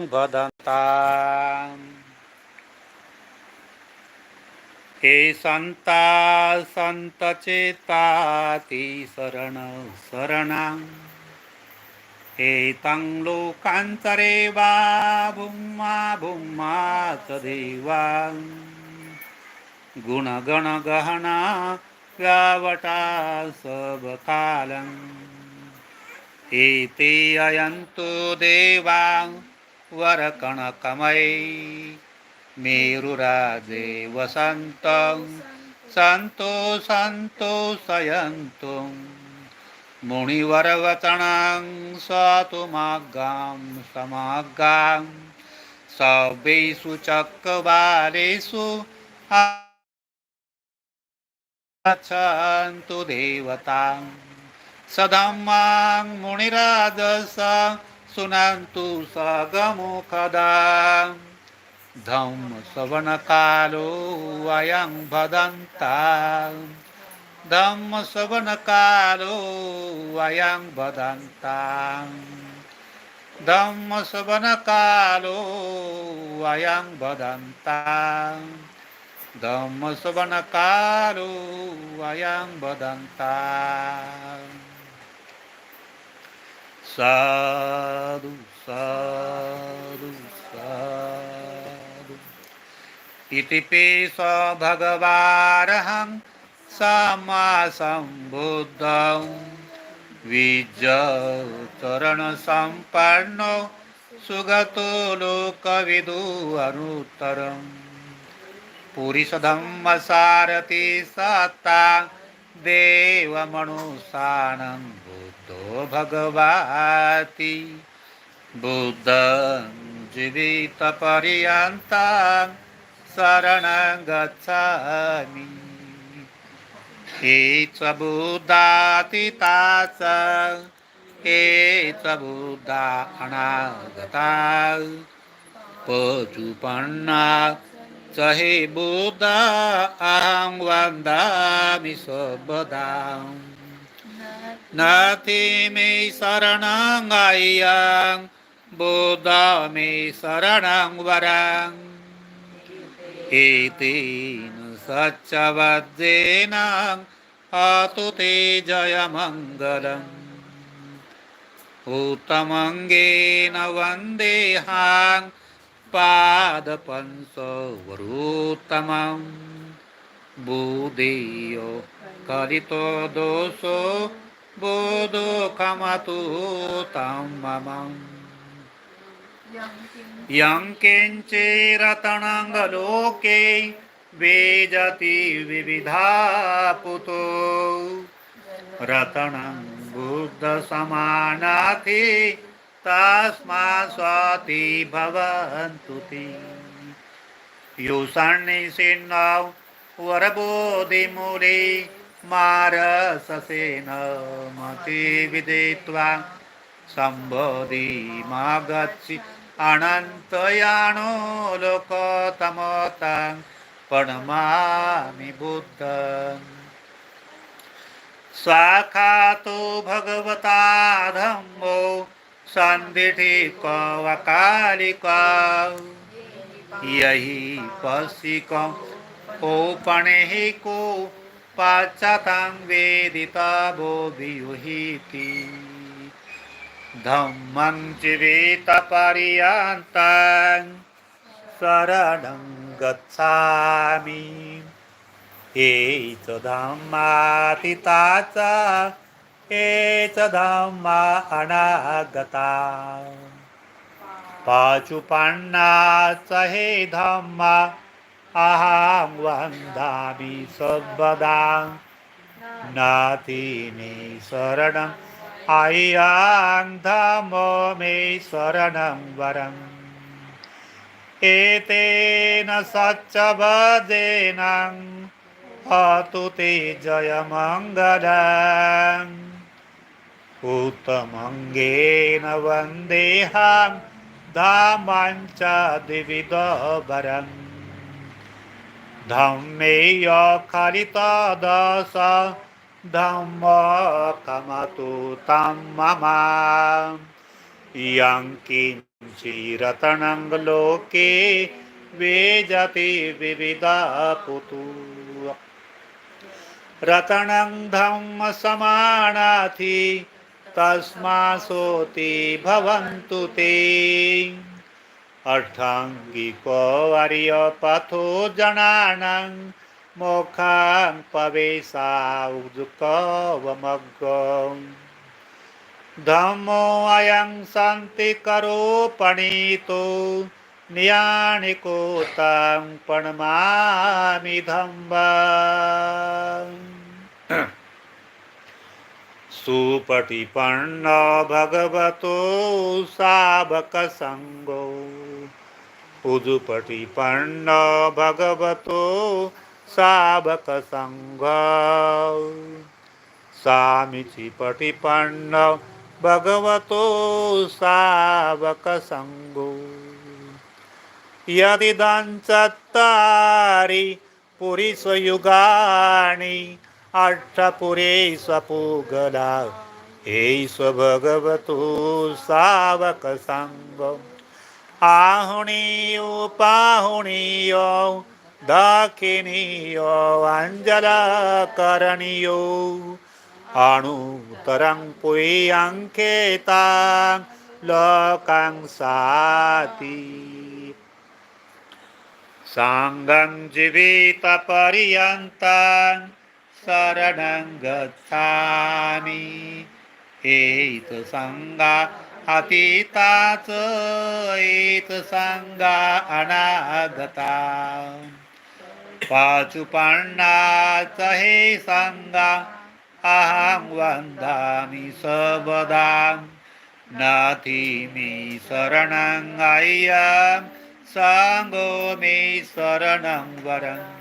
भदन्ता हे संता संत शरण शरणा हे तं लोकांतरे वा भुम्मा भुम्माच देवा। गुणगण गहना व्यावटा सबकालम् एते अयन्तो देवा। वरकणकमये मेरुराजे वसन्तं। सन्तो सन्तोषयन्तु मुनिवरवचनं स्वतुमागां समागां सवेषु चक्रवालेषु गच्छन्तु देवतां। सधम्मां मुनिराजस सुनन्तु सगमुखदा। धम् सवनकालो अयं भदन्ता। धम्म सवनकालो अयं भदन्ता। धम्म सवनकालो अयं भदन्ता। धम्म सवनकालो अयं भदन्ता। साधु साधु साधु इति पेश भगवारहं सम्मा सम्बुद्धं विजचरणसम्पन्नो सुगतो लोकविदु अनुत्तरम् पुरिसधम्मसारथि सत्ता देवमनुसानं बुद्धो भगवाति। बुद्धं जीवितपर्यन्तां शरणं गच्छामि। हे च बुद्धातिता च हे च बुद्धा अनागता। पशुपन्ना च हे बुद्ध अहं वन्दामि सर्वदा नाथिमे शरणं अय्यं बुद्ध मे शरणं वरम् एतेन सच्चवद्येन अतु ते जयमङ्गलम्। उत्तमङ्गेन वन्देहां पादपंसवरोत्तमं बुधेयो कलितो दोषो बोधो तं मम। यं किञ्चिरतणङ्गलोके वेजति विविधा पुतो। रतनं बुद्धसमानाथि तस्मा स्वाति भवन्तु ते। युषण्यसिन्नौ वरबोधिमूले मारससेन मति विदित्वा सम्बोधि मा गच्छि अनन्तयानो लोकतमतां प्रणमामि बुद्ध स्वाखातो भगवता धम्मो सन्दिठि कवकालिका। यही पशिक कोपणेः को पाश्चातां वेदिता बोधियुहीति। धम्मं चिवेतपर्यन्तं शरणं गच्छामि। हे च धम्मातीता च हे च धम्मा अनागता। पाचुपन्ना च हे धम्मा अहं वन्दामि सर्वदा। नाति मे शरणम् आय्यां मे शरणं वरम्। एतेन सच्चवदेन हतु ते जयमङ्गलम् उत्तमङ्गेन वन्देहां धामां च द्विविधवरम् धम्मेय खरितदश धम्म कमतु तं मम। यं किञ्च किञ्चिरतनं लोके वेजति विविधा पुतु रतनं धम्मसमानाथि तस्मासोति भवन्तु ते। अष्टाङ्गिको आर्यपथो जनानां मोखां पवेशाउजुकवमग्गम् धमो अयं शान्तिकरोपणीतो नियाणिको तं प्रणमामि धम्बा सुपटिपन्न भगवतो सावकसङ्गो। उजुपटिपन्न भगवतो सावकसङ्ग सामिचिपटिपन्न भगवतो सावकसङ्गो यदिदञ्चत्तारि पुरिस्वयुगाणि अष्टपुरे स्वपुगला। एष आहुणीयो पाहुणीयो दक्षिणीयो अञ्जलकरणीयो अणुतरं पुयङ्केतां लोकां साति साङ्गं जीवितपर्यन्तां शरणं गच्छामि एतसङ्गा अतीताच च एतसङ्गा अनागता. पाचुपण्णा च हे सङ्गा अहं वन्दामि सबदा. नाथी मी शरणं सांगो सङ्गो मे शरणं वरम्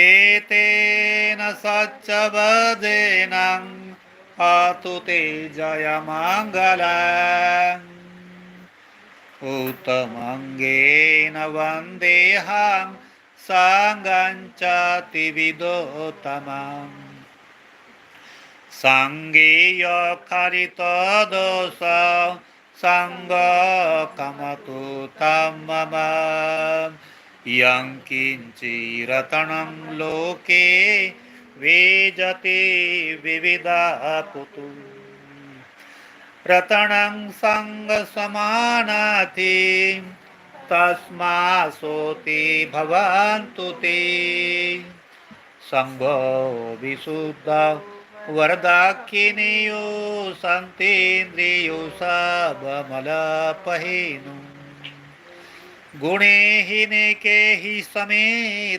एतेन सच्च अतु ते जयमङ्गलम् उत्तमङ्गेन वन्देऽहं सङ्गं च तिविदोत्तमम् सङ्गेय खरितदोष सङ्गकमतु तं मम। यं किञ्चिरतनं लोके वेजते विविधा पुतु रतनं सङ्गसमानाति तस्मासोति भवन्तु ते। सङ्गो विशुद्ध वरदाखिनेयो सन्तेन्द्रियो सबमलपहेनु गुणे हि नेके हि समे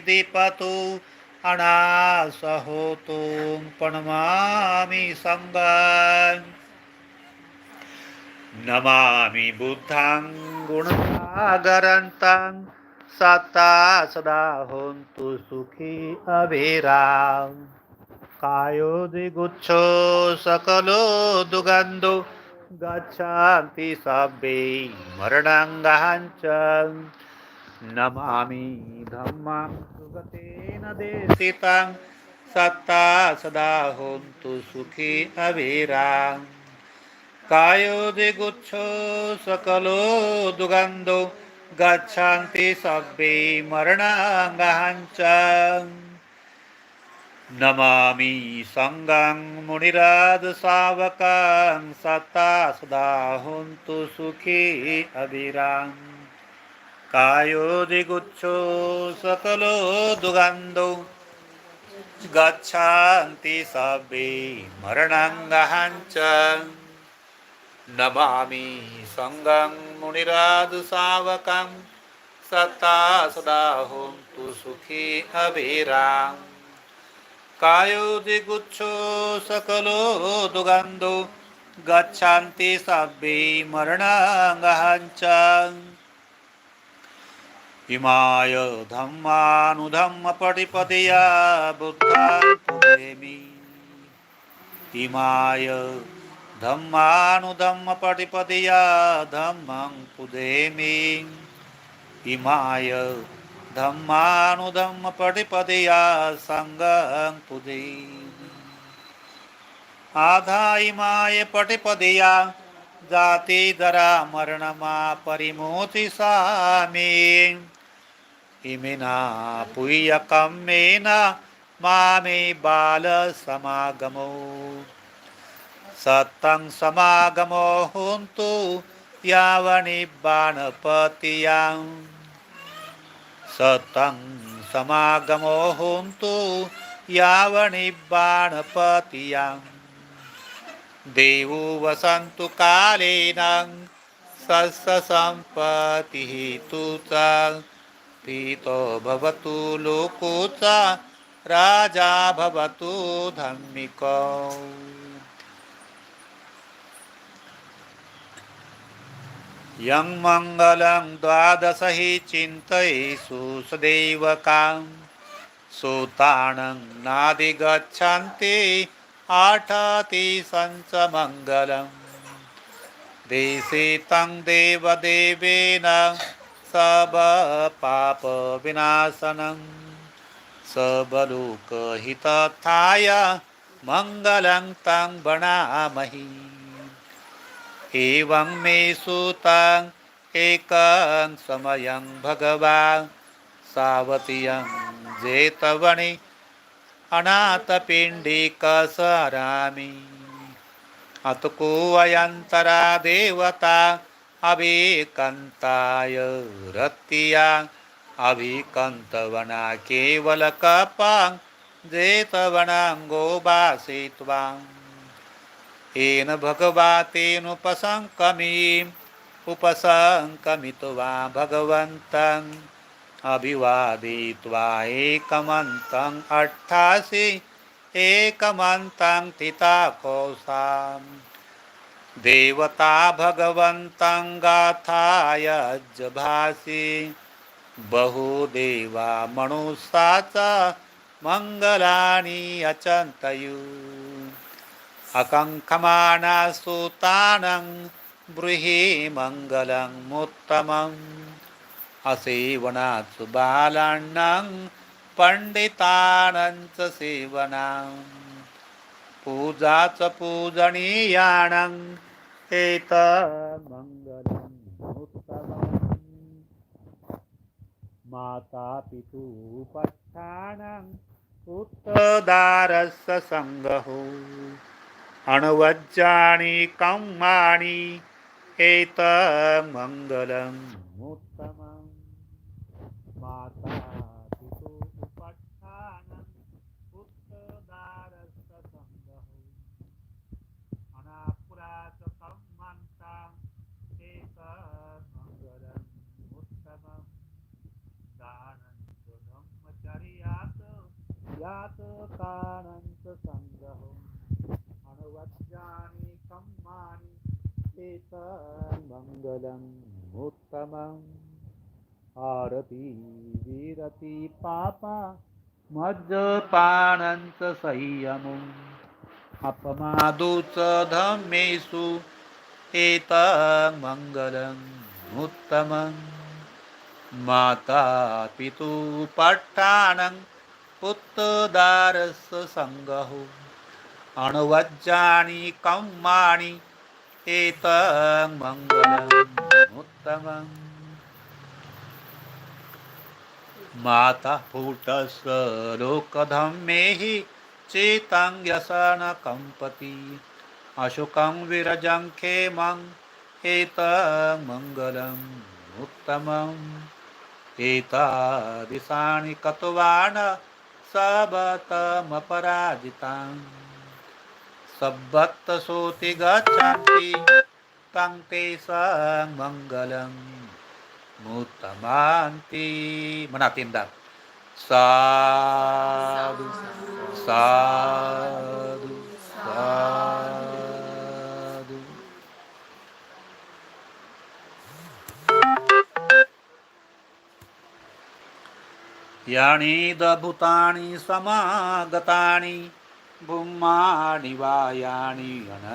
दीपतु अनासहोतो प्रणमामि सङ्गान् नमामि बुद्धां गुणसागरन्तं सत्ता सदा हन्तु सुखी अभिराम। कायोदिगुच्छो सकलो दुगन्धो गच्छन्ति सब्बे मरणङ्गाञ्च नमामि धम्मां सुगतेन देशितां सत्ता सदा हन्तु सुखी अभिराम कायोदिगुच्छो सकलो दुगन्धो गच्छन्ति सब्बे मरणाङ्गाञ्च नमामि सङ्गं मुनिराजसावकां सत्ता सदा हन्तु सुखी अभिराम्। कायोदिगुच्छो सकलो दुगन्धो गच्छन्ति सब्बे मरणाङ्गहाञ्च। नमामि सङ्गं मुनिराजसावकं सत्ता सदा हन्तु सुखी अभिराम् कायोदिगुच्छो सकलो दुगन्धो गच्छन्ति सब्बे मरणाङ्गहाञ्च। इमाय धम्मानुधम्मपटिपदया बुद्धान् पुरेमि इमाय धम्मानुधम्मपटिपदया धम्मं पुदेमि इमाय धम्मानुधम्मपटिपदया सङ्गं पुदेमि आधा इमाय पटिपदया जाती दरा मरणमा परिमोति सामी इमिना पुय्यकम्मेन मामे बाल समागमो। सत्तं समागमो हुन्तु यावनिब्बाणपतियां सत्तं समागमो हुन्तु यावनिब्बाणपतियां देवो वसन्तु कालेन सस्सम्पतिः तुचा पीतो भवतु लोकोचा राजा भवतु धम्मिक यं मङ्गलं द्वादशहि चिन्तयेषु सदैवकां सूतानं नादिगच्छन्ति आठति सञ्चमङ्गलम् देशे तं देवदेवेन सब पापविनाशनं। सबलोकहितथाय मङ्गलं तं वणामहि। एवं मे सुतं एकं समयं भगवा सावतीयं जेतवणि अनाथपिण्डिकसरामि। अतको अयन्तरा देवता अभिकन्ताय रत्तिया अभिकन्तवना केवलकपां जेतवनाङ्गो वासित्वाम् येन भगवातेनुपसङ्कमीम् उपसङ्कमित्वा भगवन्तम् अभिवादित्वा एकमन्तम् अट्ठासि एकमन्तं थिता कोसाम्। देवता भगवन्तं गाथाय बहुदेवा मनुष्याचा च मङ्गलानि अचन्तयु। अकङ्कमाना सुतानं ब्रूहि मङ्गलं मुत्तमम्। असेवनात् बालाण्णं पण्डितानञ्च सेवनां पूजाच पूजनीयाणं एतमङ्गलम् उत्तमम् माता पितु पट्टाणम् उत्तदारस्य सङ्गहो। अणुवज्जानि कम्माणि एतमङ्गलम् यात संग्रह. सङ्गहो अणुवज्राणि कम्मानि एतन्मङ्गलम् उत्तमम्। आरती विरति पापा मज्जपानञ्च संयमम्। अपमादु च धम्मेषु एतन्मङ्गलम् उत्तमम्। माता पितु पट्टाणं पुदारस् सङ्गः अणुवज्राणि कौमाणि एतमङ्गलम् उत्तमम्। मातः पूटस्य लोकधं चेतं यसनकम्पती अशुकं विरजं खेमं एतमङ्गलम् उत्तमम्। एतादृशाणि कृतवान् सबतमपराजितान् सब्बत्तसोति गच्छन्ति तं ते मङ्गलम् उत्तमान्ति म्हणा तीनदा साधु साधु साधु यानि दभूतानि समागतानि भूमानि वा यानि अन